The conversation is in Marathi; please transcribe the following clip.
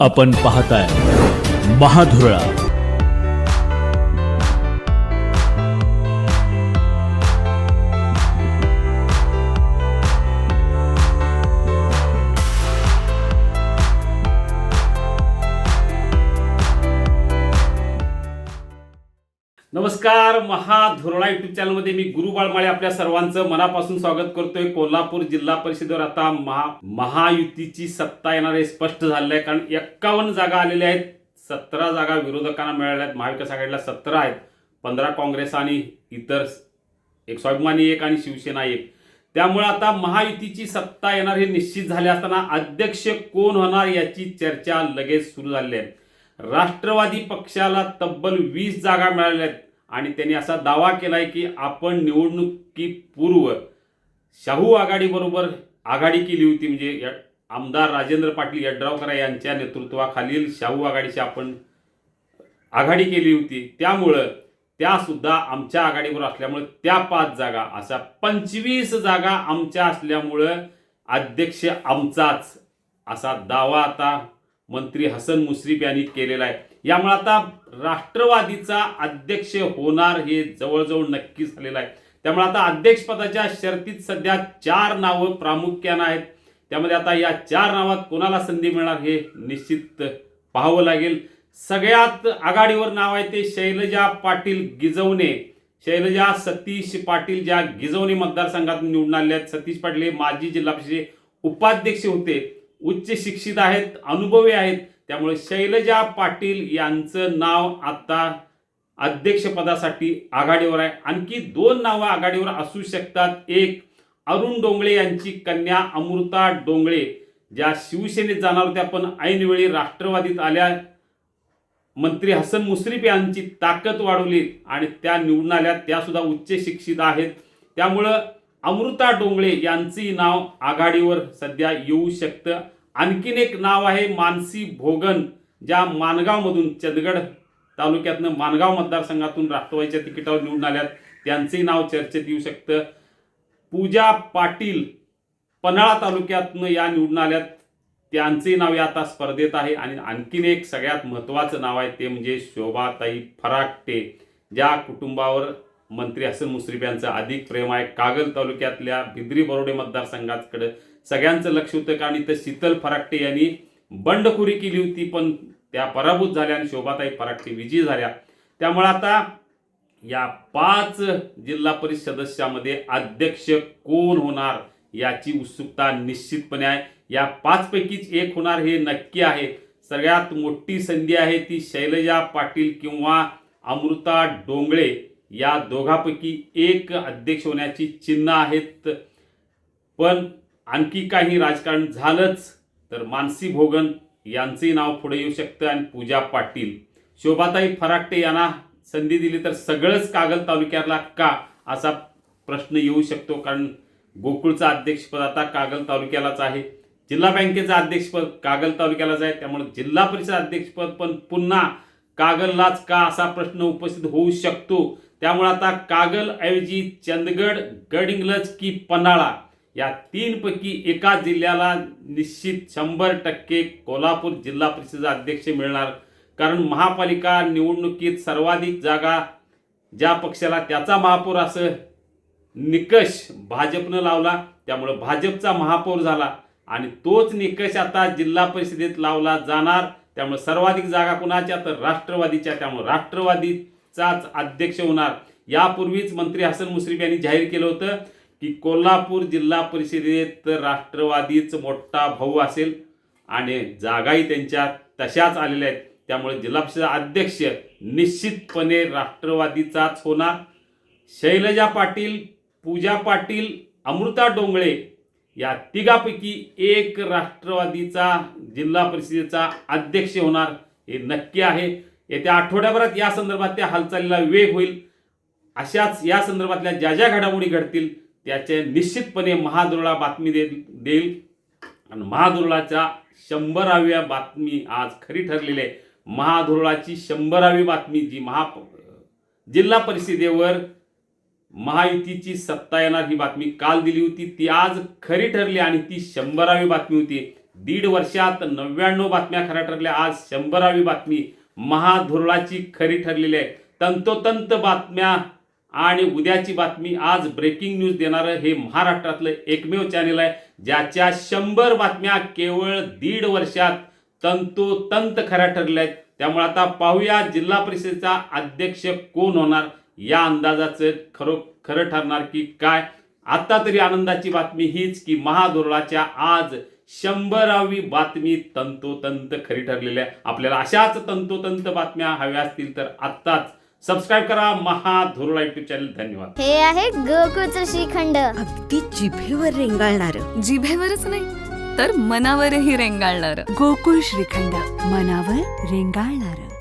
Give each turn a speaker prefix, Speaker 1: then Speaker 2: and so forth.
Speaker 1: आपण पाहताय महाधुरळा.
Speaker 2: नमस्कार महाधोरणा युट्यूब चॅनलमध्ये मी गुरु बाळमाळे आपल्या सर्वांचं मनापासून स्वागत करतोय. कोल्हापूर जिल्हा परिषदेवर आता महा महायुतीची सत्ता येणार हे स्पष्ट झालेलं आहे कारण एक्कावन्न जागा आलेल्या आहेत. सतरा जागा विरोधकांना मिळाल्या आहेत. महाविकास आघाडीला सतरा आहेत. पंधरा काँग्रेस आणि इतर एक स्वाभिमानी एक आणि शिवसेना एक. त्यामुळे आता महायुतीची सत्ता येणार हे निश्चित झाले असताना अध्यक्ष कोण होणार याची चर्चा लगेच सुरू झाली आहे. राष्ट्रवादी पक्षाला तब्बल वीस जागा मिळाल्या आहेत. आणि त्यांनी असा दावा केला आहे की आपण निवडणुकीपूर्व शाहू आघाडीबरोबर आघाडी केली होती. म्हणजे आमदार राजेंद्र पाटील यड्रावकर यांच्या नेतृत्वाखालील शाहू आघाडीची आपण आघाडी केली होती. त्यामुळं त्या सुद्धा आमच्या आघाडीवर असल्यामुळे त्या पाच जागा अशा पंचवीस जागा आमच्या असल्यामुळं अध्यक्ष आमचाच असा दावा आता मंत्री हसन मुश्रीफ यांनी केलेला आहे. यामुळे आता राष्ट्रवादीचा अध्यक्ष होणार हे जवळजवळ नक्की झालेलं आहे. त्यामुळे आता अध्यक्षपदाच्या शर्तीत सध्या चार नावं प्रामुख्यानं आहेत. त्यामध्ये आता या चार नावात कोणाला संधी मिळणार हे निश्चित पाहावं लागेल. सगळ्यात आघाडीवर नाव आहे ते शैलजा पाटील गिजवणे. शैलजा सतीश पाटील ज्या गिजवणे मतदारसंघातून निवडून आले आहेत. सतीश पाटील हे माजी जिल्हा परिषद उपाध्यक्ष होते. उच्च शिक्षित आहेत अनुभवी आहेत. त्यामुळे शैलजा पाटील यांचं नाव आता अध्यक्षपदासाठी आघाडीवर आहे. आणखी दोन नावं आघाडीवर असू शकतात. एक अरुण डोंगळे यांची कन्या अमृता डोंगळे ज्या शिवसेनेत जाणार होत्या पण ऐनवेळी राष्ट्रवादीत आल्या. मंत्री हसन मुश्रीफ यांची ताकद वाढवली आणि त्या निवडून आल्या. त्या सुद्धा उच्च शिक्षित आहेत. त्यामुळं अमृता डोंगळे यांचंही नाव आघाडीवर सध्या येऊ शकतं. आणखीन एक नाव आहे मानसी भोगन ज्या मानगावमधून चंदगड तालुक्यातनं मानगाव मतदारसंघातून राष्ट्रवादीच्या तिकिटावर निवडून आल्यात. त्यांचंही नाव चर्चेत येऊ शकतं. पूजा पाटील पन्हाळा तालुक्यातनं या निवडून आल्यात. त्यांचंही नाव या आता स्पर्धेत आहे. आणि आणखीन एक सगळ्यात महत्त्वाचं नाव आहे ते म्हणजे शोभाताई फराकटे ज्या कुटुंबावर मंत्री हसन मुश्रीफ यांचं अधिक प्रेम आहे. कागल तालुक्यातल्या बिद्री बरोडे मतदारसंघाकडे सगळ्यांचं लक्ष होतं कारण इथं शीतल फराकटे यांनी बंडखोरी केली होती पण त्या पराभूत झाल्या आणि शोभाताई फराकटे विजयी झाल्या. त्यामुळे आता या पाच जिल्हा परिषद सदस्यामध्ये अध्यक्ष कोण होणार याची उत्सुकता निश्चितपणे आहे. या पाचपैकीच एक होणार हे नक्की आहे. सगळ्यात मोठी संधी आहे ती शैलजा पाटील किंवा अमृता डोंगळे. या दोघापैकी एक अध्यक्ष होण्याची चिन्ह आहेत. पण आणखी काही राजकारण झालंच तर मानसी भोगन यांचंही नाव पुढे येऊ शकतं आणि पूजा पाटील. शोभाताई फराकटे यांना संधी दिली तर सगळंच कागल तालुक्याला का असा प्रश्न येऊ शकतो कारण गोकुळचा अध्यक्षपद आता कागल तालुक्यालाच आहे. जिल्हा बँकेचं अध्यक्षपद कागल तालुक्यालाच आहे त्यामुळे जिल्हा परिषद अध्यक्षपद पण पुन्हा कागललाच का असा प्रश्न उपस्थित होऊ शकतो. त्यामुळे आता कागल ऐवजी चंदगड गडिंग्लज की पन्हाळा या तीनपैकी एका जिल्ह्याला निश्चित शंभर टक्के कोल्हापूर जिल्हा परिषद अध्यक्ष मिळणार. कारण महापालिका निवडणुकीत सर्वाधिक जागा ज्या पक्षाला त्याचा महापौर असं निकष भाजपनं लावला त्यामुळं भाजपचा महापौर झाला आणि तोच निकष आता जिल्हा परिषदेत लावला जाणार. त्यामुळे सर्वाधिक जागा कुणाच्या? तर राष्ट्रवादीच्या. त्यामुळे राष्ट्रवादीचाच अध्यक्ष होणार. यापूर्वीच मंत्री हसन मुश्रीफ यांनी जाहीर केलं होतं. की कोल्हापूर जिल्हा परिषदेत राष्ट्रवादीच मोठा भाऊ असेल आणि जागाही त्यांच्या तशाच आलेल्या आहेत. त्यामुळे जिल्हा परिषद अध्यक्ष निश्चितपणे राष्ट्रवादीचाच होणार. शैलजा पाटील पूजा पाटील अमृता डोंगळे या तिघापैकी एक राष्ट्रवादीचा जिल्हा परिषदेचा अध्यक्ष होणार हे नक्की आहे. येत्या आठवड्याभरात या संदर्भात त्या हालचालीला वेग होईल. अशाच या संदर्भातल्या ज्या ज्या घडामोडी घडतील त्याचे निश्चितपणे महादुरळा बातमी दे देईल. आणि महादुरळाच्या शंभराव्या बातमी आज खरी ठरलेली आहे. महादुरळाची शंभरावी बातमी जी महा जिल्हा परिषदेवर महायुतीची सत्ता येणार ही बातमी काल दिली होती. ती आज खरी ठरली आणि ती शंभरावी बातमी होती. दीड वर्षात नव्याण्णव बातम्या खऱ्या ठरल्या. आज शंभरावी बातमी महाधुरळाची खरी ठरलेली आहे. तंतोतंत बातम्या आणि उद्याची बातमी आज ब्रेकिंग न्यूज देणारं हे महाराष्ट्रातलं एकमेव चॅनल आहे ज्याच्या शंभर बातम्या केवळ दीड वर्षात तंतोतंत खऱ्या ठरल्या आहेत. त्यामुळे आता पाहूया जिल्हा परिषदेचा अध्यक्ष कोण होणार या अंदाजाचं खरो खरं ठरणार की काय. आता तरी आनंदाची बातमी हीच की महाधोरणाच्या आज शंभरावी बातमी तंतोतंत खरी ठरलेली आहे. आपल्याला अशाच तंतोतंत बातम्या हव्या असतील तर आत्ताच सबस्क्राईब करा महाधोरळा युट्यूब चॅनल धन्यवाद.
Speaker 3: हे आहे गोकुळचं श्रीखंड.
Speaker 4: अगदी जिभेवर रेंगाळणार.
Speaker 5: जिभेवरच नाही तर मनावरही रेंगाळणार.
Speaker 4: गोकुळ श्रीखंड मनावर रेंगाळणार.